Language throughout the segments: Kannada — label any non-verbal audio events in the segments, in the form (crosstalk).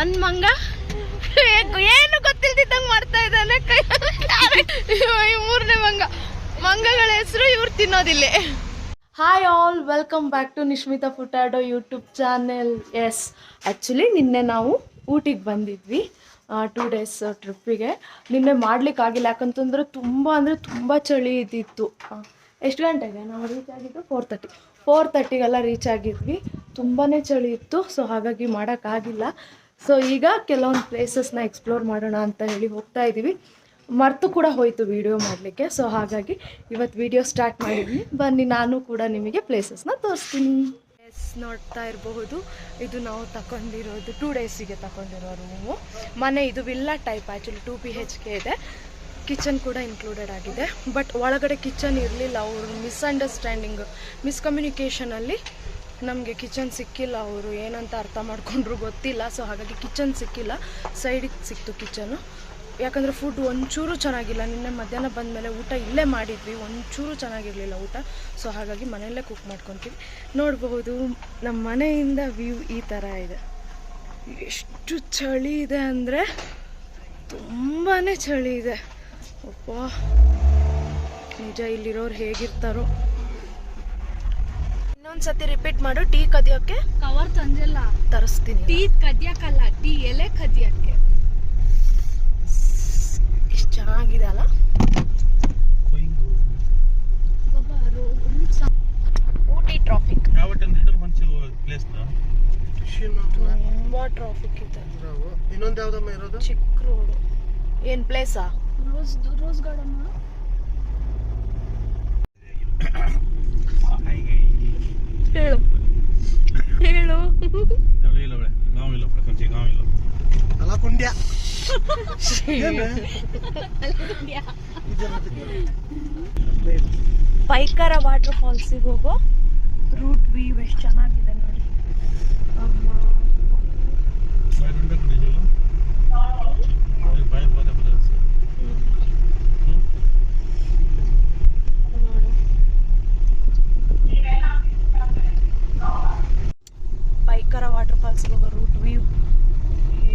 ಒಂದ್ ಮಂಗ? ಏನು ಗೊತ್ತಿಲ್ದಿದ್ದಂಗ್ ಮಾಡ್ತಾ ಇದ್ದಾನೆ ಈ ಮೂರನೇ ಮಂಗ. ಮಂಗಗಳ ಹೆಸರು ಇವ್ರು ತಿನ್ನೋದಿಲ್ಲ. Hi all welcome back to Nishmitha Furtado YouTube channel yes actually ನಿನ್ನೆ ನಾವು ಊಟಿಗೆ ಬಂದಿದ್ವಿ. ಟೂ ಡೇಸ್ ಟ್ರಿಪ್ಪಿಗೆ ನಿನ್ನೆ ಮಾಡ್ಲಿಕ್ಕಾಗಿಲ್ಲ ಯಾಕಂತಂದ್ರೆ ತುಂಬ ಅಂದರೆ ತುಂಬ ಚಳಿ ಇದ್ದಿತ್ತು. ಎಷ್ಟು ಗಂಟೆಗೆ ನಾವು ರೀಚ್ ಆಗಿದ್ದು ಫೋರ್ ತರ್ಟಿ ಫೋರ್ ತರ್ಟಿಗೆಲ್ಲ ರೀಚ್ ಆಗಿದ್ವಿ. ತುಂಬಾ ಚಳಿ ಇತ್ತು ಸೊ ಹಾಗಾಗಿ ಮಾಡೋಕ್ಕಾಗಿಲ್ಲ ಸೊ ಈಗ ಕೆಲವೊಂದು ಪ್ಲೇಸಸ್ನ ಎಕ್ಸ್ಪ್ಲೋರ್ ಮಾಡೋಣ ಅಂತ ಹೇಳಿ ಹೋಗ್ತಾ ಇದ್ದೀವಿ ಮರ್ತು ಕೂಡ ಹೋಯಿತು ವಿಡಿಯೋ ಮಾಡಲಿಕ್ಕೆ. ಸೊ ಹಾಗಾಗಿ ಇವತ್ತು ವಿಡಿಯೋ ಸ್ಟಾರ್ಟ್ ಮಾಡಿದ್ವಿ. ಬನ್ನಿ, ನಾನು ಕೂಡ ನಿಮಗೆ ಪ್ಲೇಸಸ್ನ ತೋರಿಸ್ತೀನಿ. ಎಸ್ ನೋಡ್ತಾ ಇರಬಹುದು. ಇದು ನಾವು ತಗೊಂಡಿರೋದು ಟೂ ಡೇಸಿಗೆ ತಗೊಂಡಿರೋ ರೂಮು ಮನೆ ಇದು villa type actually two B H K ಇದೆ. ಕಿಚನ್ ಕೂಡ ಇನ್ಕ್ಲೂಡೆಡ್ ಆಗಿದೆ. ಬಟ್ ಒಳಗಡೆ ಕಿಚನ್ ಇರಲಿಲ್ಲ. ಅವರು ಮಿಸ್ಅಂಡರ್ಸ್ಟ್ಯಾಂಡಿಂಗ್ ಮಿಸ್ಕಮ್ಯುನಿಕೇಷನಲ್ಲಿ ನಮಗೆ ಕಿಚನ್ ಸಿಕ್ಕಿಲ್ಲ ಅವರು, ಏನಂತ ಅರ್ಥ ಮಾಡ್ಕೊಂಡ್ರು ಗೊತ್ತಿಲ್ಲ. ಸೊ ಹಾಗಾಗಿ ಕಿಚನ್ ಸಿಕ್ಕಿಲ್ಲ ಸೈಡಿಗೆ ಸಿಕ್ತು ಕಿಚನು. ಯಾಕಂದರೆ ಫುಡ್ ಒಂಚೂರು ಚೆನ್ನಾಗಿಲ್ಲ. ನಿನ್ನೆ ಮಧ್ಯಾಹ್ನ ಬಂದಮೇಲೆ ಊಟ ಇಲ್ಲೇ ಮಾಡಿದ್ವಿ, ಒಂಚೂರು ಚೆನ್ನಾಗಿರಲಿಲ್ಲ ಊಟ. ಸೊ ಹಾಗಾಗಿ ಮನೆಯಲ್ಲೇ ಕುಕ್ ಮಾಡ್ಕೊತೀವಿ. ನೋಡಬಹುದು ನಮ್ಮ ಮನೆಯಿಂದ ವ್ಯೂ ಈ ಥರ ಇದೆ. ಎಷ್ಟು ಚಳಿ ಇದೆ ಅಂದರೆ ತುಂಬಾ ಚಳಿ ಇದೆ. ಅಪ್ಪ, ನಿಜ ಇಲ್ಲಿರೋರು ಹೇಗಿರ್ತಾರೋ. ಇನ್ನೊಂದ್ಸತಿ ರಿಪೀಟ್ ಮಾಡು ಟೀ ಕದಿಯೋಕ್ಕೆ ಕವರ್ ತಂದಿಲ್ಲ. ತರಿಸ್ತೀನಿ. ಟೀ ಕದಿಯಕ್ಕಲ್ಲ ಟೀ ಎಲೆ ಕದಿಯಕ್ಕೆ. ಎಷ್ಟು ಚೆನ್ನಾಗಿದೆ ಅಲ್ಲ? ಊಟಿ ಟ್ರಾಫಿಕ್ ತುಂಬಾ ಟ್ರಾಫಿಕ್ ಇದೆ ಇನ್ನೊಂದು ಯಾವ್ದಮ್ಮ ಇರೋದು? ಚಿಕ್ಕ ರೋಡು ಏನ್ ಪ್ಲೇಸಾ ರೋಸ್ ರೋಸ್ ಗಾರ್ಡನ್ (coughs) (coughs) ಹೇಳು. ಹೇಳು. ಇಲ್ಲ ಒಳ್ಳೆ ಗಾಂವ್ ಇಲ್ಲ ಕೊಂಚ ಗಾಂವ್ ಇಲ್ಲ ಅಲ್ಲ ಕುಂಡ್ಯ ಪೈಕರ ವಾಟರ್ ಫಾಲ್ಸಿಗೆ ಹೋಗೋ ರೂಟ್ ವ್ಯೂ ಎಷ್ಟು ಚೆನ್ನಾಗಿದೆ ನೋಡಿ ಅಮ್ಮ. ಬಾಯ್ ರುಂಡ ಕುಡಿದಿಲ್ಲ ಬಾಯ್ ಬಾಯ್ ಬಾಯ್ ನೋಡು ಪೈಕರ ವಾಟರ್ ಫಾಲ್ಸ್ಗೆ ಹೋಗೋ ರೂಟ್ ವ್ಯೂ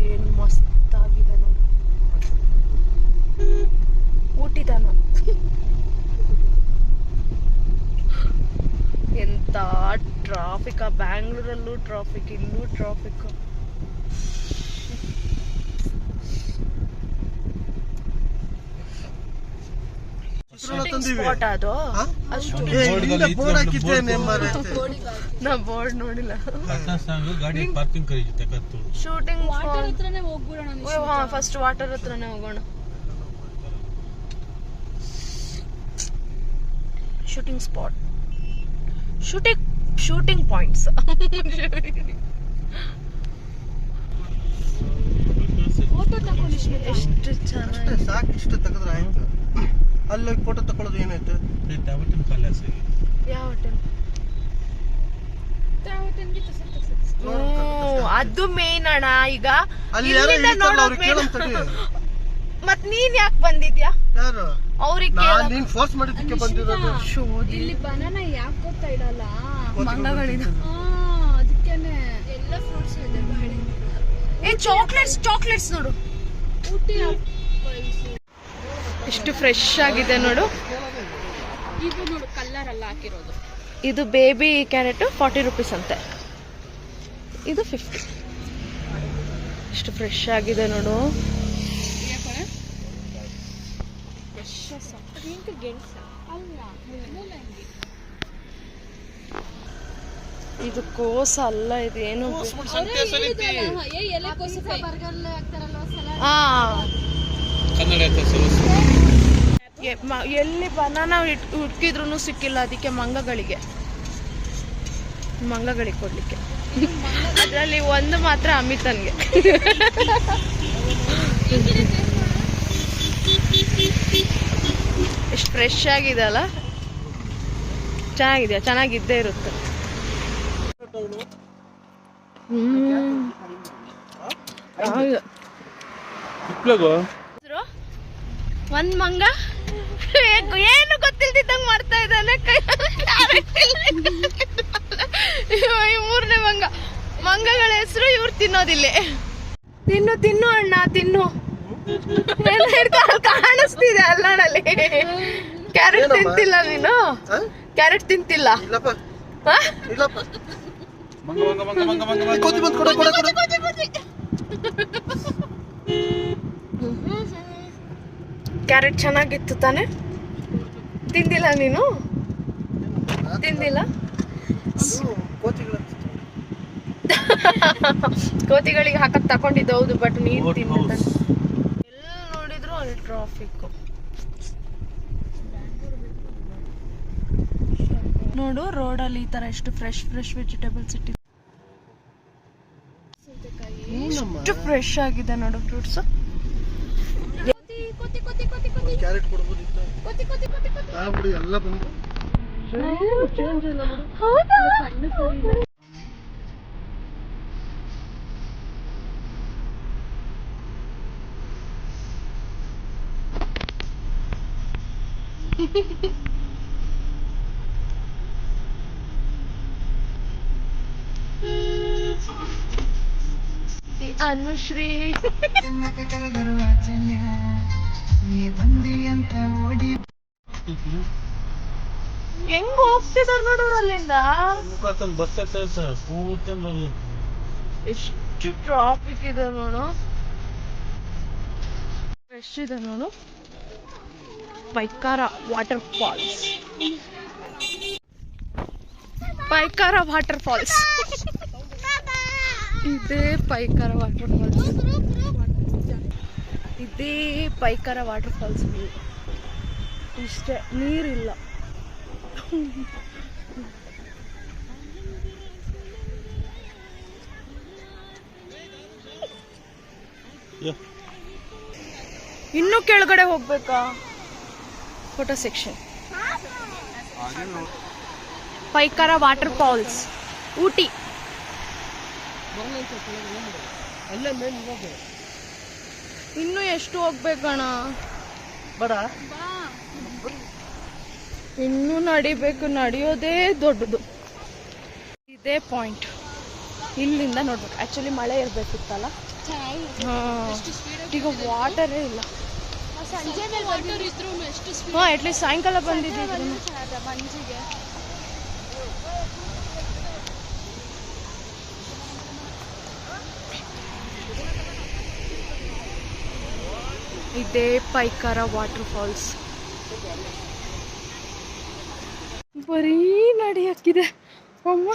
ಏನು ಮಸ್ತ್ ಆಗಿದೆ ನೋಡಿ ಊಟಿದಾನ ಎಂತ ಟ್ರಾಫಿಕ್ ಬ್ಯಾಂಗ್ಳೂರಲ್ಲೂ ಟ್ರಾಫಿಕ್ ಇಲ್ಲೂ ಟ್ರಾಫಿಕ್ ಅದು. ನಾ ಬೋರ್ಡ್ ನೋಡಿಲ್ಲ. ಶೂಟಿಂಗ್ ಫಸ್ಟ್ ವಾಟರ್ ಹತ್ರನೇ ಹೋಗೋಣ. Shooting spot shooting shooting points photo ತಗೊಂಡು ಎಷ್ಟು ಚೆನ್ನಾಗಿ ಸಾಕು ಇಷ್ಟು ತೆಗೆದ್ರೆ ಆಯ್ತು ಅಲ್ಲಿ ಹೋಗಿ ಫೋಟೋ ತಕೊಳ್ಳೋದು ಏನಾಯ್ತು? ಯಾವತ್ತಿನ ಯಾವ ಟೈಮ್ ಅದು ಮೇನ್ ಅಣ್ಣ ಈಗ ಇಲ್ಲಿಂದ (laughs) ಮತ್ ನೀನ್ ಯಾಕೆ ಬಂದಿದ್ಯಾ? ಯಾರು? ಅವ್ರಿಗೆ ನಾನ್ ಫೋರ್ಸ್ ಮಾಡಿದ್ದಕ್ಕೆ ಬಂದಿರೋದು. ಇಲ್ಲಿ ಬನಾನ ಯಾಕೆ ಗೊತ್ತಾ ಇಡಲ್ಲ ಮಂಗಗಳಿದ ಹಾ ಅದಕ್ಕೇನೆ ಎಲ್ಲ ಫ್ರೂಟ್ಸ್ ಇದೆ ಏ ಚಾಕ್ಲೇಟ್ಸ್ ಚಾಕ್ಲೇಟ್ಸ್ ನೋಡು. ಊಟಿ ಎಷ್ಟು ಫ್ರೆಶ್ ಆಗಿದೆ ನೋಡು. ಇದು ನೋಡು ಕಲ್ಲರ್ ಅಲ್ಲ ಹಾಕಿರೋದು. ಇದು ಬೇಬಿ ಕ್ಯಾರೆಟ್ ಫಾರ್ಟಿ ರುಪೀಸ್ ಅಂತೆ. ಇದು ಫಿಫ್ಟಿ ಎಷ್ಟು ಫ್ರೆಶ್ ಆಗಿದೆ ನೋಡು. ಇದು ಕೋಸ ಅಲ್ಲ ಇದು ಏನು ಎಲ್ಲಿ ಬನಾನ ಹುಡುಕಿದ್ರು ಸಿಕ್ಕಿಲ್ಲ ಅದಕ್ಕೆ ಮಂಗಗಳಿಗೆ. ಮಂಗಗಳಿಗೆ ಕೊಡ್ಲಿಕ್ಕೆ. ಅದರಲ್ಲಿ ಒಂದು ಮಾತ್ರ ಅಮಿತನ್ಗೆ. (laughs) ಫ್ರೆಶ್ ಆಗಿದೆ ಅಲ್ಲ? ಚೆನ್ನಾಗಿದೆ ಚೆನ್ನಾಗಿದ್ದೇ ಇರುತ್ತೆ? ಒಂದ್ ಮಂಗ? ಏನು ಗೊತ್ತಿಲ್ದಿದ್ದಂಗ್ ಮಾಡ್ತಾ ಇದ್ದಾನೆ? ಮೂರನೇ ಮಂಗ. ಮಂಗಗಳ ಹೆಸರು ಇವ್ರು ತಿನ್ನೋದಿಲ್ಲ. ತಿನ್ನು ತಿನ್ನು ಅಣ್ಣ ತಿನ್ನು. ಕಾಣಿಸ್ತಿದೆ ಅಲ್ಲಣ್ಣಲ್ಲಿ. ಕ್ಯಾರೆಟ್ ತಿಂತಿಲ್ಲ ನೀನು? ಕ್ಯಾರೆಟ್ ತಿಂತಿಲ್ಲ. ಕ್ಯಾರೆಟ್ ಚೆನ್ನಾಗಿತ್ತು ತಾನೆ? ತಿಂದಿಲ್ಲ ನೀನು? ತಿಂದಿಲ್ಲ? ಕೋತಿಗಳಿಗೆ ಹಾಕಕ್ ತಕೊಂಡಿದ್ದು ಹೌದು ಬಟ್ ನೀನ್ Goat ತಿಂದ ಟ್ರಾಫಿಕ್. ನೋಡು ರೋಡಲ್ಲಿ ಈ ತರ ಎಷ್ಟು ಫ್ರೆಶ್ ಫ್ರೆಶ್ ವೆಜಿಟೇಬಲ್ಸ್ ಇಟ್ಟಿದ್ದು ಎಷ್ಟು ಫ್ರೆಶ್ ಆಗಿದೆ ನೋಡು ಫ್ರೂಟ್ಸ್ ಎಲ್ಲ ಬಂದು ಚೇಂಜ್ ಇಲ್ಲ ಬಿಡು ಅನುಶ್ರೀ. ಹೆಂಗ್ ಹೋಗ್ತಿದಾರ ನೋಡೋರು ಅಲ್ಲಿಂದ? ಬಸ್ ಎಷ್ಟು ಟ್ರಾಫಿಕ್ ಇದೆ ನೋಡು. ಫ್ರೆಶ್ ಇದೆ ನೋಡು. Pykara water falls Pykara water falls ಇದೇ ಪೈಕಾರ ವಾಟರ್ ಫಾಲ್ಸ್. ಇದೇ ಪೈಕರ ವಾಟರ್ ಫಾಲ್ಸ್ ಇಷ್ಟೇ ನೀರಿಲ್ಲ. ಇನ್ನೂ ಕೆಳಗಡೆ ಹೋಗ್ಬೇಕಾ? Photo section Pykara water falls. Ooty. ಅಲ್ಲೇ ಮೇನ್ ಹೋಗು. ಇನ್ನೂ ಎಷ್ಟು ಹೋಗ್ಬೇಕಣ್ಣ? ಇನ್ನು ಇನ್ನೂ ನಡಿಬೇಕು ನಡೆಯೋದೇ ದೊಡ್ಡದು. ಇದೇ ಪಾಯಿಂಟ್ ಇಲ್ಲಿಂದ ನೋಡ್ಬೇಕು. ಆಕ್ಚುಲಿ ಮಳೆ ಇರ್ಬೇಕಿತ್ತಲ್ಲ? ಹಾ. ಈಗ ವಾಟರೇ ಇಲ್ಲ. ಸಂಜೆ ಮೇಲೆ ವಾಟರ್ ಇದ್ರು ಎಷ್ಟು ಹಾ ಅಟ್ಲೀಸ್ಟ್ ಸಾಯಂಕಾಲ ಬಂದಿದ್ದೀವಿ. ಇದೇ ಪೈಕಾರ ವಾಟರ್ ಫಾಲ್ಸ್ ಬರೀ ಹಾಕಿದೆ ಅಮ್ಮ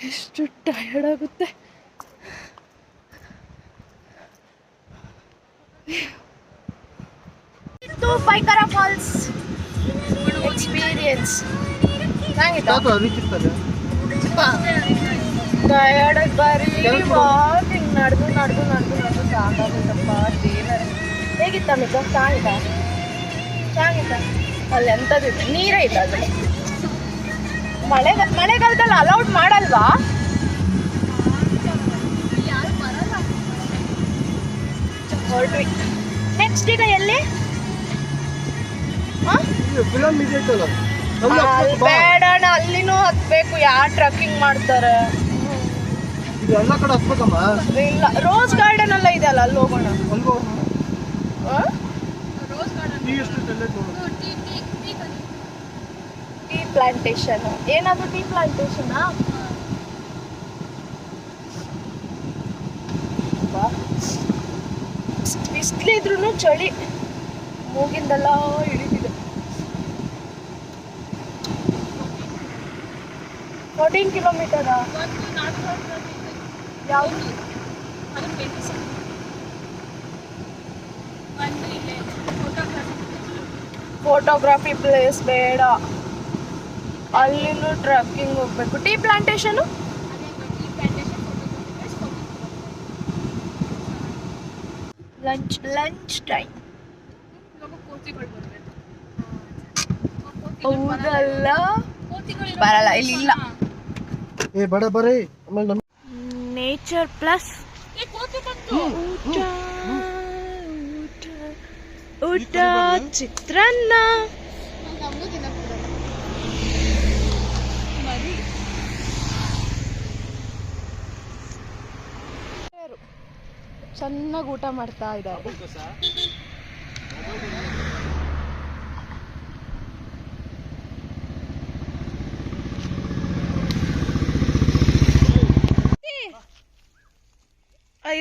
ಎಷ್ಟು ಟಯರ್ಡ್ ಆಗುತ್ತೆ. ಇದು ಪೈಕಾರ ಫಾಲ್ಸ್ ಎಕ್ಸ್ಪೀರಿಯನ್ಸ್. ಚೆನ್ನಾಗಿತ್ತಾ ಟಯರ್ಡ್ ಬರೀ ವಾಕಿಂಗ್ ನಡೆದು ನಡೆದು ನಡೆದು ನಡೆದು ಸಾಕಾಗುತ್ತಪ್ಪ ದೇವರೇ ಹೇಗಿತ್ತ ಮಿಕ್ಕ ಚೆನ್ನಾಗಿತ್ತ? ಚೆನ್ನಾಗಿತ್ತ? ಅಲ್ಲಿ ಎಂಥದ್ದು ನೀರೇ ಇಲ್ಲ ಅಲ್ಲಿ. ಮಳೆ ಮಳೆಗಾಲದಲ್ಲಿ ಅಲೌಡ್ ಮಾಡಲ್ವಾ? ಹೊರಟ್ವಿ. ನೆಕ್ಸ್ಟ್ ಈಗ ಎಲ್ಲಿ? ಬೇಡ ಅಣ್ಣ ಅಲ್ಲಿನೂ ಹತ್ಬೇಕು. ಯಾರು ಟ್ರಕ್ಕಿಂಗ್ ಮಾಡ್ತಾರೆ? ಇದು ಎಲ್ಲ ಕಡೆ ಹತ್ಬೇಕಮ್ಮ. ಇಲ್ಲ ರೋಸ್ ಗಾರ್ಡನ್ ಎಲ್ಲ ಇದೆ ಅಲ್ಲ ಅಲ್ಲಿ ಹೋಗೋಣ. ಅಲ್ಗೋ ಆ? ಟೀ ನೋಡು. ಟೀ ಪ್ಲಾಂಟೇಶನ್ ಏನಾದ್ರು ಟೀ ಪ್ಲಾಂಟೇಶನ್ ಬಿಸಿಲಿದ್ರು ಚಳಿ. ಮೂಗಿಂದೆಲ್ಲ ಇಳಿದಿದೆ. ಫೋರ್ಟೀನ್ ಕಿಲೋಮೀಟರ್ ಯಾವುದು? ಫೋಟೋಗ್ರಫಿ ಪ್ಲೇಸ್ ಬೇಡ. ಅಲ್ಲಿನೂ ಟ್ರಕ್ಕಿಂಗ್ ಹೋಗ್ಬೇಕು. Tea plantation lunch lunch time ಹೌದಲ್ಲ? ಬರಲ್ಲ ಇಲ್ಲಿ ಇಲ್ಲ. ಏ ಬಡ ಬರ್ರಿ ಆಮೇಲೆ ನೇಚರ್ ಪ್ಲಸ್ ಊಟ ಊಟ ಊಟ ಚಿತ್ರಾನ್ನ. ಚೆನ್ನಾಗಿ ಊಟ ಮಾಡ್ತಾ ಇದ್ದಾರೆ.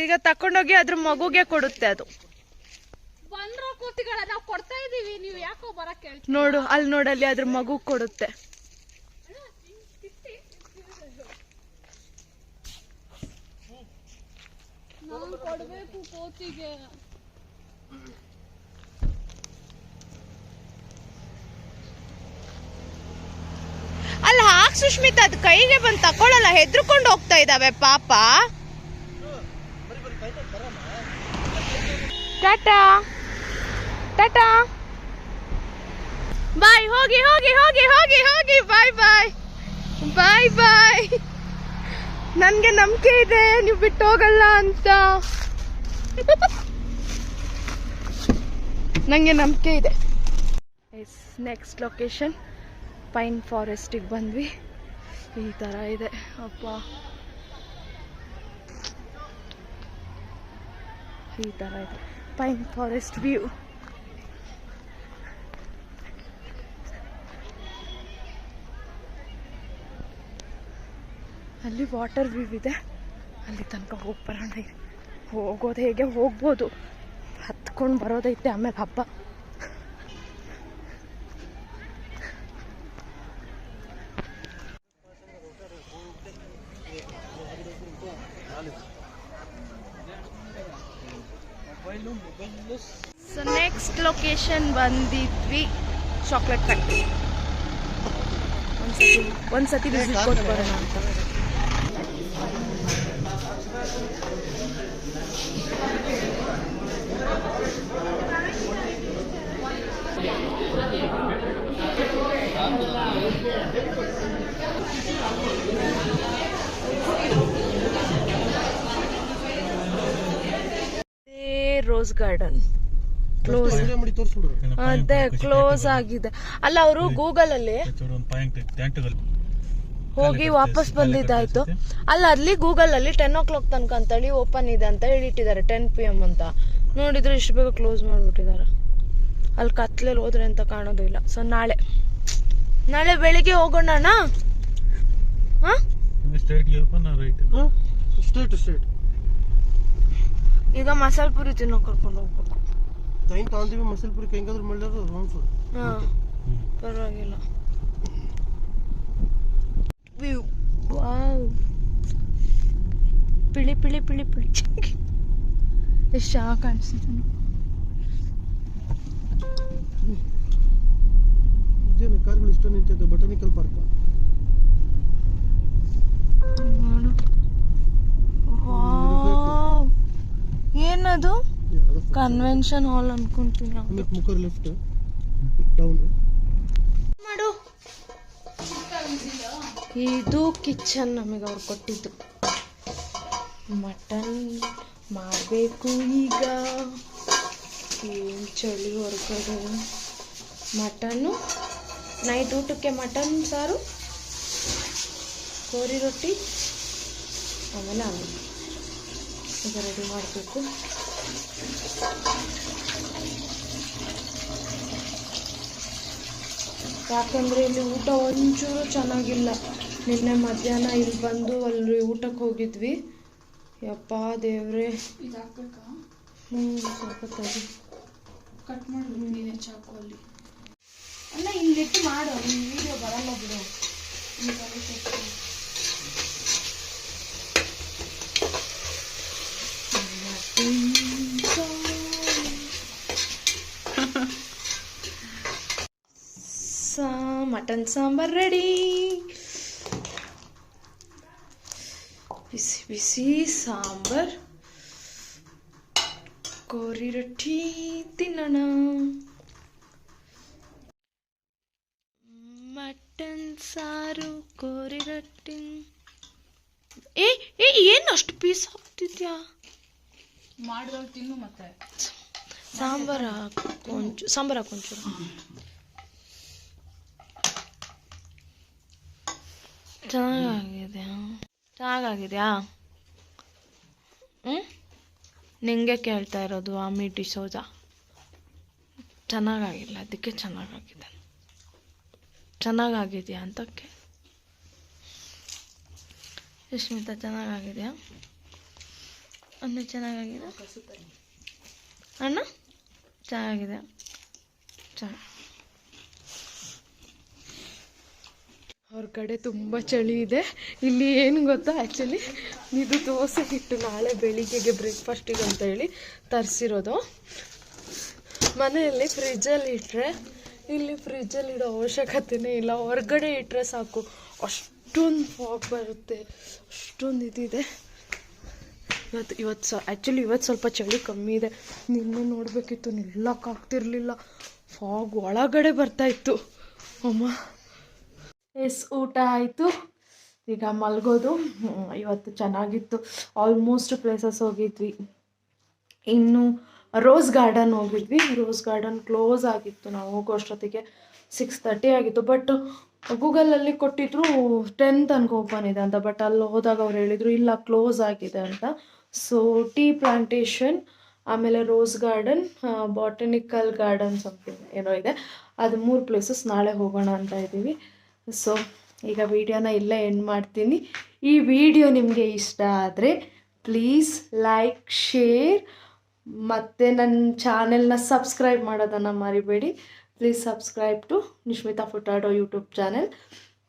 ಈಗ ತಕೊಂಡೋಗಿ ಅದ್ರ ಮಗುಗೆ ಕೊಡುತ್ತೆ ಅದು. ಬಂದ್ರ ಕೂತಿಗಳ ನಾವ್ ಕೊಡ್ತಾ ಇದೀವಿ ನೀವು ಯಾಕೋ ನೋಡು ಅಲ್ಲಿ ನೋಡಲ್ಲಿ ಅದ್ರ ಮಗು ಕೊಡುತ್ತೆ. ಅಲ್ಲಿ ಕೊಡ್ಬೇಕು ಕೋತಿಗೆ. ಅಲ್ಲ ಹಾಕ್ ಸುಷ್ಮಿತಾ ಅದು ಕೈಗೆ ಬಂದು ತಕೊಳ್ಳಲ್ಲ ಹೆದ್ರುಕೊಂಡು ಹೋಗ್ತಾ ಇದಾವೆ ಪಾಪ. ಟಾಟಾ. ಟಾಟಾ. ಬಾಯ್, ಹೋಗಿ ಹೋಗಿ ಹೋಗಿ ಹೋಗಿ ಹೋಗಿ, ಬಾಯ್ ಬಾಯ್. ಬಾಯ್ ಬಾಯ್. ನನ್ಗೆ ನಂಬಿಕೆ ಇದೆ, ನೀವು ಬಿಟ್ಟು ಹೋಗಲ್ಲ ಅಂತ. ನಂಗೆ ನಂಬಿಕೆ ಇದೆ. Yes, next location. ಪೈನ್ ಫಾರೆಸ್ಟಿಗೆ ಬಂದ್ವಿ. ಈ ಥರ ಇದೆ. ಅಪ್ಪ. ಈ ಥರ ಇದೆ. ಪೈನ್ ಫಾರೆಸ್ಟ್ ವ್ಯೂ ಅಲ್ಲಿ ವಾಟರ್ ವ್ಯೂ ಇದೆ. ಅಲ್ಲಿ ತನಕ ಹೋಗಿ ಬರೋಣ ಇರಿ. ಹೋಗೋದು ಹೇಗೆ? ಹೋಗ್ಬೋದು. ಹತ್ಕೊಂಡು ಬರೋದೈತೆ ಆಮೇಲೆ ಹಬ್ಬ ಸೊ ನೆಕ್ಸ್ಟ್ ಲೊಕೇಶನ್ ಬಂದಿದ್ವಿ ಚಾಕ್ಲೇಟ್ ಫ್ಯಾಕ್ಟ್ರಿ ಒಂದ್ಸತಿ ಒಂದ್ಸತಿ ವಿಸಿಟ್ ಕೊಟ್ಟು ಬರೋಣ ಅಂತ ರೋಸ್ ಗಾರ್ಡನ್ ಕ್ಲೋಸ್ ಮಾಡಿ ತೋರಿಸ್ಬಿಡ್ರಿ. ಅದೇ ಕ್ಲೋಸ್ ಆಗಿದೆ. ಅಲ್ಲ ಅವರು ಗೂಗಲ್ ಅಲ್ಲಿ ಹೋಗಿ ವಾಪಸ್ ಬಂದಿದ್ದಾಯ್ತು. ಅಲ್ಲ ಅಲ್ಲಿ ಗೂಗಲ್ ಅಲ್ಲಿ ಟೆನ್ ಓ ಕ್ಲಾಕ್ ತನಕ ಅಂತೇಳಿ ಓಪನ್ ಇದೆ ಅಂತ ಹೇಳಿ ಇಟ್ಟಿದ್ದಾರೆ ಟೆನ್ ಪಿ ಎಂ ಅಂತ. ನೋಡಿದ್ರೆ ಇಷ್ಟು ಬೇಗ ಕ್ಲೋಸ್ ಮಾಡಿಬಿಟ್ಟಿದ್ದಾರೆ. ಅಲ್ಲಿ ಕತ್ಲಲ್ಲಿ ಹೋದ್ರೆ ಅಂತ ಕಾಣೋದು ಇಲ್ಲ. ಸೊ ನಾಳೆ. ನಾಳೆ ಬೆಳಿಗ್ಗೆ ಹೋಗೋಣ ಈಗ ಮಸಾಲೆ ಪುರಿ ತಿನ್ನೋ ಕರ್ಕೊಂಡು ಹೋಗ್ಬೇಕು. ಟೈಮ್ ತಗೊಂತೀವಿ ಮಸಲ್ಪುರಕ್ಕೆ ಹೆಂಗಾದ್ರೂ ಮಾಡಿದ್ರೆ ರೌಂಡ್ಸ್ ಹಾ ಪರವಾಗಿಲ್ಲ. View wow. ಪಿಳಿ ಪಿಳಿ ಪಿಳಿ ಪಿಳಿ. ಎಷ್ಟು ಚೆನ್ನಾಗಿ ಕಾಣಿಸ್ತಿದೆ. ಇದೇನು ಕಾರ್ಗಳು ಇಷ್ಟ ನಿಂತಿದೆ ಬಟಾನಿಕಲ್ ಪಾರ್ಕ್ ಏನದು? ಕನ್ವೆನ್ಷನ್ ಹಾಲ್ ಆಮೇಲೆ ಮುಖರ್ ಲಿಫ್ಟ್ ಡೌನ್ ಮಾಡು ಇದು ಕಿಚನ್ ನಮಗೆ ಅವ್ರು ಕೊಟ್ಟಿದ್ದು ಮಟನ್ ಮಾಡಬೇಕು ಈಗ ಏನು ಚಳಿ ಹೊರಗಡೆ ಮಟನ್ನು ನೈಟ್ ಊಟಕ್ಕೆ ಮಟನ್ ಸಾರು ಕೋರಿ ರೊಟ್ಟಿ ಆಮೇಲೆ ಅನ್ನ ಈಗ ರೆಡಿ ಮಾಡಬೇಕು ಯಾಕಂದ್ರೆ ಇಲ್ಲಿ ಊಟ ಒಂಚೂರು ಚೆನ್ನಾಗಿಲ್ಲ. ನಿನ್ನೆ ಮಧ್ಯಾಹ್ನ ಇಲ್ಲಿ ಬಂದು ಅಲ್ಲಿ ಊಟಕ್ಕೆ ಹೋಗಿದ್ವಿ. ಯಪ್ಪ ದೇವ್ರೆ. ಹ್ಞೂ ತೆಗಿ ಕಟ್ ಮಾಡಿ ನೀನೆ ಚಾಕು ಅಲ್ಲಿ. ಅಲ್ಲ ಇಲ್ಲಿಟ್ಟು ಮಾಡು ವಿಡಿಯೋ ಬರಲ್ಲ ಬಿಡು ಸಾ ಮಟನ್ ಸಾಂಬಾರ್ ರೆಡಿ ಬಿಸಿ ಬಿಸಿ ಸಾಂಬಾರ್ ಕೋರಿ ರೊಟ್ಟಿ ತಿನ್ನೋಣ ಮಟನ್ ಸಾರು ಕೋರಿ ರೊಟ್ಟಿ ಏ ಏ ಏನು ಅಷ್ಟು ಪೀಸ್ ಹಾಕ್ತಿದ್ಯಾ ಮಾಡಿದಾಗ ತಿನ್ನು ಮತ್ತೆ ಸಾಂಬಾರ ಕೊಂಚು ಸಾಂಬಾರ ಕೊಂಚೂರು ಚೆನ್ನಾಗಾಗಿದೆ. ಚೆನ್ನಾಗಾಗಿದೆಯಾ ಹ್ಞೂ ನಿಂಗೆ ಕೇಳ್ತಾ ಇರೋದು ಆ ಮೀಟಿ ಸೋಜ? ಚೆನ್ನಾಗಾಗಿಲ್ಲ, ಅದಕ್ಕೆ ಚೆನ್ನಾಗಾಗಿದೆ. ಚೆನ್ನಾಗಾಗಿದೆಯಾ ಅಂತ ಕೇ ಚೆನ್ನಾಗಾಗಿದೆಯಾ? ಅನ್ನ ಚೆನ್ನಾಗಾಗಿದೆ? ಅಣ್ಣ? ಚೆನ್ನಾಗಿದೆ. ಚೆನ್ನಾಗಿ ಹೊರಗಡೆ ತುಂಬ ಚಳಿ ಇದೆ. ಇಲ್ಲಿ ಏನು ಗೊತ್ತಾ ಆ್ಯಕ್ಚುಲಿ ಇದು ದೋಸೆ ಹಿಟ್ಟು ನಾಳೆ ಬೆಳಿಗ್ಗೆಗೆ ಬ್ರೇಕ್ಫಾಸ್ಟಿಗೆ ಅಂತ ಹೇಳಿ ತರಿಸಿರೋದು. ಮನೆಯಲ್ಲಿ ಫ್ರಿಜ್ಜಲ್ಲಿ ಇಟ್ಟರೆ ಇಲ್ಲಿ ಫ್ರಿಜ್ಜಲ್ಲಿ ಇಡೋ ಅವಶ್ಯಕತೆನೇ ಇಲ್ಲ. ಹೊರಗಡೆ ಇಟ್ಟರೆ ಸಾಕು. ಅಷ್ಟೊಂದು ಫಾಗ್ ಬರುತ್ತೆ. ಅಷ್ಟೊಂದು ಇದಿದೆ. ಇವತ್ತು ಇವತ್ತು ಸ ಆ್ಯಕ್ಚುಲಿ ಇವತ್ತು ಸ್ವಲ್ಪ ಚಳಿ ಕಮ್ಮಿ ಇದೆ. ನಿನ್ನೆ ನೋಡಬೇಕಿತ್ತು ನಿಲ್ಲಕ್ಕಾಗ್ತಿರ್ಲಿಲ್ಲ ಫಾಗ್ ಒಳಗಡೆ ಬರ್ತಾಯಿತ್ತು ಅಮ್ಮ. ಎಸ್, ಊಟ ಆಯಿತು. ಈಗ ಮಲಗೋದು. ಇವತ್ತು ಚೆನ್ನಾಗಿತ್ತು. ಆಲ್ಮೋಸ್ಟ್ ಪ್ಲೇಸಸ್ ಹೋಗಿದ್ವಿ. ಇನ್ನು ರೋಸ್ ಗಾರ್ಡನ್ ಹೋಗಿದ್ವಿ. ರೋಸ್ ಗಾರ್ಡನ್ ಕ್ಲೋಸ್ ಆಗಿತ್ತು ನಾವು. ಹೋಗೋ ಅಷ್ಟೊತ್ತಿಗೆ ಸಿಕ್ಸ್ ತರ್ಟಿ ಆಗಿತ್ತು ಬಟ್ ಗೂಗಲಲ್ಲಿ ಕೊಟ್ಟಿದ್ರು ಟೆನ್ ತನಕ ಓಪನ್ ಇದೆ ಅಂತ. ಬಟ್ ಅಲ್ಲಿ ಹೋದಾಗ ಅವ್ರು ಹೇಳಿದರು, ಇಲ್ಲ ಕ್ಲೋಸ್ ಆಗಿದೆ ಅಂತ. ಸೊ ಟೀ ಪ್ಲಾಂಟೇಶನ್ ಆಮೇಲೆ rose garden botanical garden something ಏನೋ ಇದೆ. ಅದು ಮೂರು ಪ್ಲೇಸಸ್ ನಾಳೆ ಹೋಗೋಣ ಅಂತ ಇದ್ದೀವಿ. ಸೊ ಈಗ ವಿಡಿಯೋನ ಇಲ್ಲೇ ಎಂಡ್ ಮಾಡ್ತೀನಿ. ಈ ವಿಡಿಯೋ ನಿಮಗೆ ಇಷ್ಟ ಆದರೆ ಪ್ಲೀಸ್ ಲೈಕ್ ಶೇರ್ ಮತ್ತು ನನ್ನ ಚಾನೆಲ್ನ ಸಬ್ಸ್ಕ್ರೈಬ್ ಮಾಡೋದನ್ನು ಮರಿಬೇಡಿ. Please subscribe to Nishmitha Furtado YouTube channel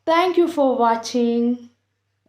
thank you for watching